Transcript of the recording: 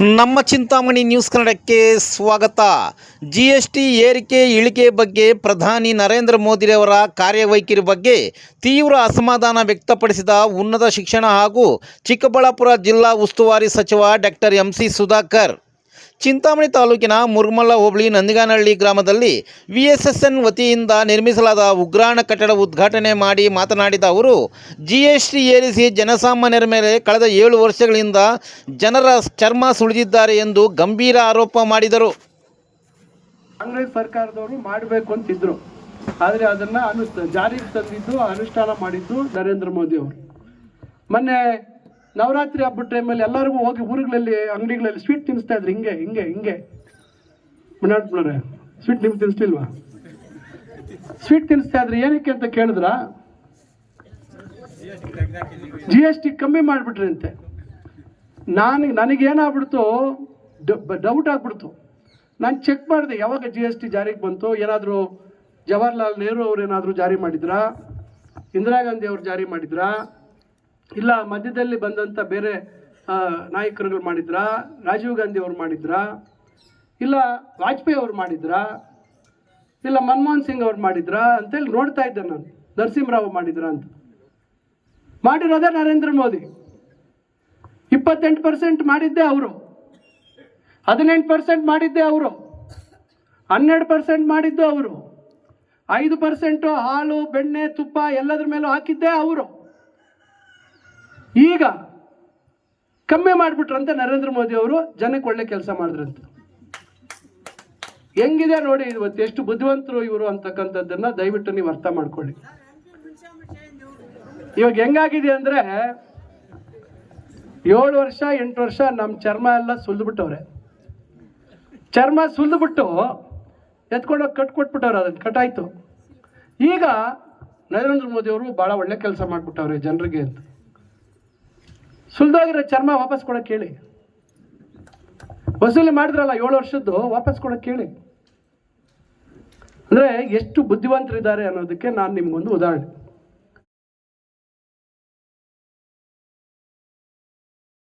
ನಮ್ಮ ಚಿಂತಾಮಣಿ ನ್ಯೂಸ್ ಕನ್ನಡಕ್ಕೆ ಸ್ವಾಗತ. ಜಿ ಎಸ್ ಟಿ ಏರಿಕೆ ಇಳಿಕೆ ಬಗ್ಗೆ ಪ್ರಧಾನಿ ನರೇಂದ್ರ ಮೋದಿರವರ ಕಾರ್ಯವೈಖರಿ ಬಗ್ಗೆ ತೀವ್ರ ಅಸಮಾಧಾನ ವ್ಯಕ್ತಪಡಿಸಿದ ಉನ್ನತ ಶಿಕ್ಷಣ ಹಾಗೂ ಚಿಕ್ಕಬಳ್ಳಾಪುರ ಜಿಲ್ಲಾ ಉಸ್ತುವಾರಿ ಸಚಿವ doctor M C Sudhakar. Chintamani ತಾಲೂಕಿನ ಮುರ್ಮಲ್ಲ ಹೋಬಳಿ ನಂದಿಗಾನಹಳ್ಳಿ ಗ್ರಾಮದಲ್ಲಿ ವಿಎಸ್ಎಸ್ಎನ್ ಎಸ್ ಎಸ್ ಎನ್ ವತಿಯಿಂದ ನಿರ್ಮಿಸಲಾದ ಉಗ್ರಾಣ ಕಟ್ಟಡ ಉದ್ಘಾಟನೆ ಮಾಡಿ ಮಾತನಾಡಿದ ಅವರು, ಜಿಎಸ್ಟಿ ಏರಿಸಿ ಜನಸಾಮಾನ್ಯರ ಮೇಲೆ ಕಳೆದ ಏಳು ವರ್ಷಗಳಿಂದ ಜನರ ಚರ್ಮ ಸುಳಿದಿದ್ದಾರೆ ಎಂದು ಗಂಭೀರ ಆರೋಪ ಮಾಡಿದರು. ಕಾಂಗ್ರೆಸ್ ಸರ್ಕಾರದವರು ಮಾಡಬೇಕು ಅಂತಿದ್ರು. ಆದರೆ ಅದನ್ನ ಅನು ಜಾರಿಗೆ ತಂದಿದ್ದು, ಅನುಷ್ಠಾನ ಮಾಡಿದ್ದು ನರೇಂದ್ರ ಮೋದಿ ಅವರು. ಮೊನ್ನೆ ನವರಾತ್ರಿ ಹಬ್ಬದ ಟೈಮಲ್ಲಿ ಎಲ್ಲರಿಗೂ ಹೋಗಿ ಊರುಗಳಲ್ಲಿ, ಅಂಗಡಿಗಳಲ್ಲಿ ಸ್ವೀಟ್ ತಿನ್ನಿಸ್ತಾ ಇದ್ರು. ಹಿಂಗೆ ಹಿಂಗೆ ಹಿಂಗೆ. ಮನಾಡ್ಬಿಡೋರೆ ಸ್ವೀಟ್ ನಿಮ್ಗೆ ತಿನ್ನಿಸ್ಲಿಲ್ವಾ ಸ್ವೀಟ್ ತಿನ್ನಿಸ್ತಾ ಇದ್ರೆ. ಏನಕ್ಕೆ ಅಂತ ಕೇಳಿದ್ರ? ಜಿ ಎಸ್ ಟಿ ಕಮ್ಮಿ ಮಾಡಿಬಿಟ್ರಿ ಅಂತೆ ನಾನು ನನಗೇನಾಗ್ಬಿಡ್ತು ಡೌಟ್ ಆಗ್ಬಿಡ್ತು. ನಾನು ಚೆಕ್ ಮಾಡಿದೆ, ಯಾವಾಗ ಜಿ ಎಸ್ ಟಿ ಜಾರಿಗೆ ಬಂತು? ಏನಾದರೂ ಜವಾಹರ್ಲಾಲ್ ನೆಹರು ಅವ್ರು ಏನಾದರೂ ಜಾರಿ ಮಾಡಿದ್ರಾ? ಇಂದಿರಾ ಗಾಂಧಿ ಅವ್ರು ಜಾರಿ ಮಾಡಿದ್ರಾ? ಇಲ್ಲ, ಮಧ್ಯದಲ್ಲಿ ಬಂದಂಥ ಬೇರೆ ನಾಯಕರುಗಳು ಮಾಡಿದ್ರಾ? ರಾಜೀವ್ ಗಾಂಧಿ ಅವ್ರು ಮಾಡಿದ್ರಾ? ಇಲ್ಲ, ವಾಜಪೇಯಿ ಅವ್ರು ಮಾಡಿದ್ರಾ? ಇಲ್ಲ, ಮನಮೋಹನ್ ಸಿಂಗ್ ಅವ್ರು ಮಾಡಿದ್ರಾ? ಅಂತೇಳಿ ನೋಡ್ತಾ ಇದ್ದೆ ನಾನು. ನರಸಿಂಹರಾವ್ ಮಾಡಿದ್ರಾ ಅಂತ. ಮಾಡಿರೋದೇ ನರೇಂದ್ರ ಮೋದಿ. ಇಪ್ಪತ್ತೆಂಟು ಪರ್ಸೆಂಟ್ ಮಾಡಿದ್ದೆ ಅವರು. ಹದಿನೆಂಟು ಪರ್ಸೆಂಟ್ ಮಾಡಿದ್ದೆ ಅವರು. ಹನ್ನೆರಡು ಪರ್ಸೆಂಟ್ ಮಾಡಿದ್ದು ಅವರು. ಐದು ಪರ್ಸೆಂಟು ಹಾಲು, ಬೆಣ್ಣೆ, ತುಪ್ಪ ಎಲ್ಲದ್ರ ಮೇಲೂ ಹಾಕಿದ್ದೇ ಅವರು. ಈಗ ಕಮ್ಮಿ ಮಾಡಿಬಿಟ್ರಂತೆ ನರೇಂದ್ರ ಮೋದಿ ಅವರು, ಜನಕ್ಕೆ ಒಳ್ಳೆ ಕೆಲಸ ಮಾಡಿದ್ರಂತೆ. ಹೆಂಗಿದೆ ನೋಡಿ ಇವತ್ತು ಎಷ್ಟು ಬುದ್ಧಿವಂತರು ಇವರು ಅಂತಕ್ಕಂಥದ್ದನ್ನ ದಯವಿಟ್ಟು ನೀವು ಅರ್ಥ ಮಾಡ್ಕೊಳ್ಳಿ. ಇವಾಗ ಹೆಂಗಾಗಿದೆ ಅಂದ್ರೆ, ಏಳು ವರ್ಷ, ಎಂಟು ವರ್ಷ ನಮ್ಮ ಚರ್ಮ ಎಲ್ಲ ಸುಲಿದ್ಬಿಟ್ಟವ್ರೆ. ಚರ್ಮ ಸುಲಿದ್ಬಿಟ್ಟು ಎತ್ಕೊಂಡೋಗಿ ಕಟ್ ಕೊಟ್ಬಿಟ್ಟವ್ರೆ ಅದನ್ನು, ಕಟಾಯ್ತು. ಈಗ ನರೇಂದ್ರ ಮೋದಿ ಅವರು ಭಾಳ ಒಳ್ಳೆ ಕೆಲಸ ಮಾಡಿಬಿಟ್ಟವ್ರೆ ಜನರಿಗೆ ಅಂತ. ಸುಲಿದೋಗಿರೋ ಚರ್ಮ ವಾಪಸ್ ಕೊಡೋಕೆ ಕೇಳಿ. ವಸೂಲಿ ಮಾಡಿದ್ರಲ್ಲ ಏಳು ವರ್ಷದ್ದು, ವಾಪಸ್ ಕೊಡೋಕೆ ಕೇಳಿ. ಅಂದರೆ ಎಷ್ಟು ಬುದ್ಧಿವಂತರಿದ್ದಾರೆ ಅನ್ನೋದಕ್ಕೆ ನಾನು ನಿಮಗೊಂದು ಉದಾಹರಣೆ.